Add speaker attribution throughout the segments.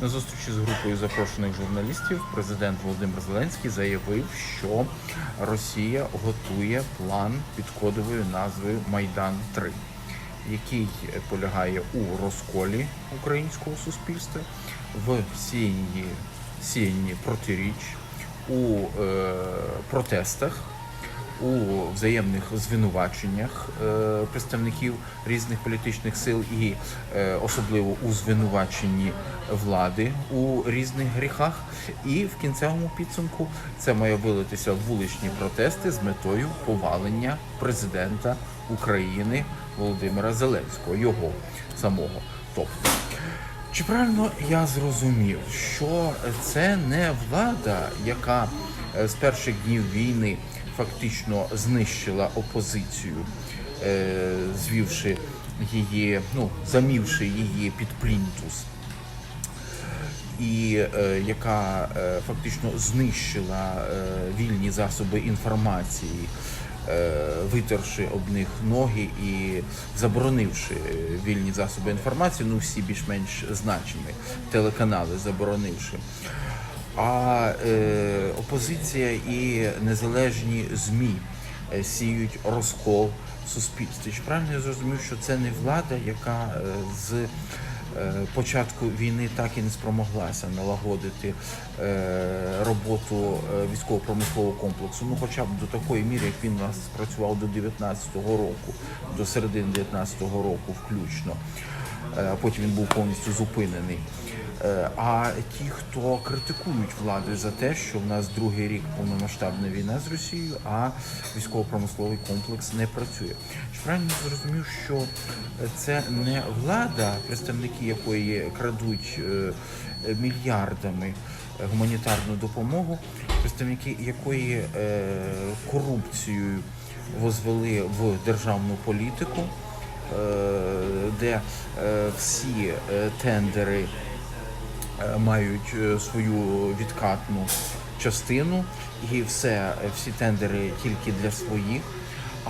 Speaker 1: На зустрічі з групою запрошених журналістів президент Володимир Зеленський заявив, що Росія готує план під кодовою назвою Майдан 3 який полягає у розколі українського суспільства, в сіянні, сіянні протиріч, у е, протестах, у взаємних звинуваченнях е, представників різних політичних сил і е, особливо у звинуваченні влади у різних гріхах. І в кінцевому підсумку це має вилитися в вуличні протести з метою повалення президента України Володимира Зеленського, його самого. Тобто, чи правильно я зрозумів, що це не влада, яка е, з перших днів війни фактично знищила опозицію, е, звівши її, ну замівши її під плінтус, і е, яка е, фактично знищила вільні засоби інформації, витерши об них ноги і заборонивши вільні засоби інформації, ну всі більш-менш значимі телеканали заборонивши. А е, опозиція і незалежні ЗМІ е, сіють розкол в суспільстві. Чи правильно я зрозумів, що це не влада, яка е, з е, початку війни так і не спромоглася налагодити роботу військово-промислового комплексу, ну хоча б до такої міри, як він у нас спрацював до 19-го року, до середини 19-го року включно. Е, А потім він був повністю зупинений. Е, А ті, хто критикують владу за те, що в нас другий рік повномасштабна війна з Росією, а військово-промисловий комплекс не працює. Правильно зрозумів, що це не влада, представники якої крадуть е, мільярдами гуманітарну допомогу, представники якої корупцією возвели в державну політику, де е, всі е, тендери е, мають е, свою відкатну частину, і все, е, всі тендери тільки для своїх.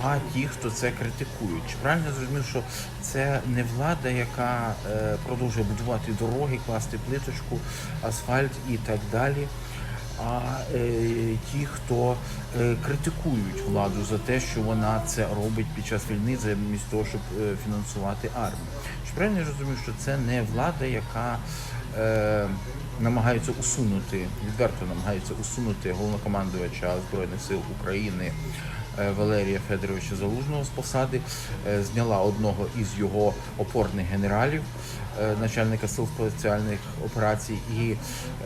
Speaker 1: А ті, хто це критикують, чи правильно зрозумів, що це не влада, яка е, продовжує будувати дороги, класти плиточку, асфальт і так далі. А е, ті, хто е, критикують владу за те, що вона це робить під час війни, замість того, щоб е, фінансувати армію. Чи правильно я розумію, що це не влада, яка е, намагається усунути, відверто намагається усунути головнокомандувача Збройних сил України е, Валерія Федоровича Залужного з посади, е, зняла одного із його опорних генералів, е, начальника сил спеціальних операцій, і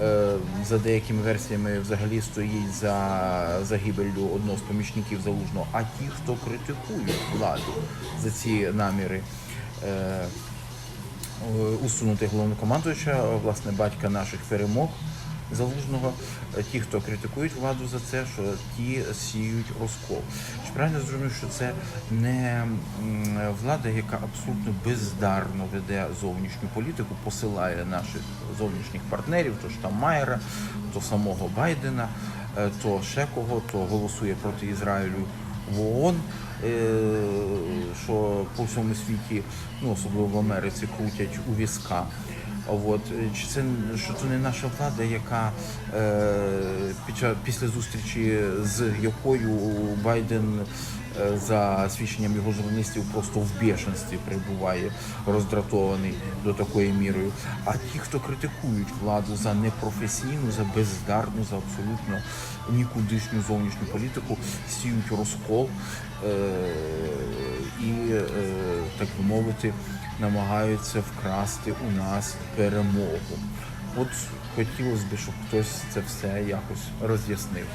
Speaker 1: е, за деякими версіями взагалі стоїть за загибелью одного з помічників залужного. А ті, хто критикують владу за ці наміри. е, усунути головнокомандуюча, е, власне, батька наших перемог залужного. Е, Ті, хто критикують владу за це, що ті сіють розкол. Чи правильно зрозумів, що це не влада, яка абсолютно бездарно веде зовнішню політику, посилає наших зовнішніх партнерів, то Штаммайера, то самого Байдена, е, то ще кого, то голосує проти Ізраїлю в ООН, е, що по всьому світі, ну особливо в Америці, крутять у візка. От чи це що це не наша влада, яка е, після зустрічі з якою Байден за свідченням його журналістів просто в бешенстві перебуває роздратований до такої мірою. А ті, хто критикують владу за непрофесійну, за бездарну, за абсолютно нікудишню зовнішню політику, сіють розкол е, і, е, так би мовити, намагаються вкрасти у нас перемогу. От хотілося б, щоб хтось це все якось роз'яснив.